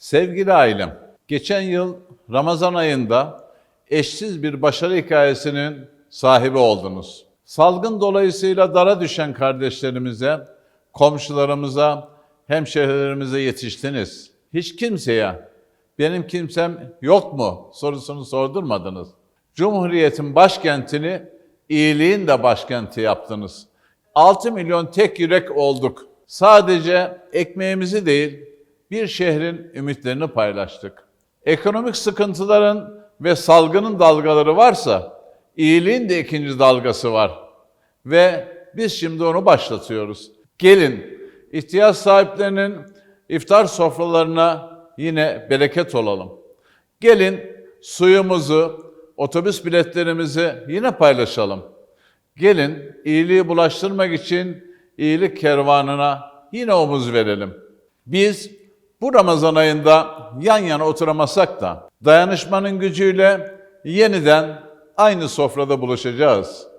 Sevgili ailem, geçen yıl Ramazan ayında eşsiz bir başarı hikayesinin sahibi oldunuz. Salgın dolayısıyla dara düşen kardeşlerimize, komşularımıza, hemşehrilerimize yetiştiniz. Hiç kimseye benim kimsem yok mu sorusunu sordurmadınız. Cumhuriyetin başkentini iyiliğin de başkenti yaptınız. 6 milyon tek yürek olduk. Sadece ekmeğimizi değil, bir şehrin ümitlerini paylaştık. Ekonomik sıkıntıların ve salgının dalgaları varsa, iyiliğin de ikinci dalgası var. Ve biz şimdi onu başlatıyoruz. Gelin, ihtiyaç sahiplerinin iftar sofralarına yine bereket olalım. Gelin suyumuzu, otobüs biletlerimizi yine paylaşalım. Gelin iyiliği bulaştırmak için iyilik kervanına yine omuz verelim. Biz bu Ramazan ayında yan yana oturamasak da dayanışmanın gücüyle yeniden aynı sofrada buluşacağız.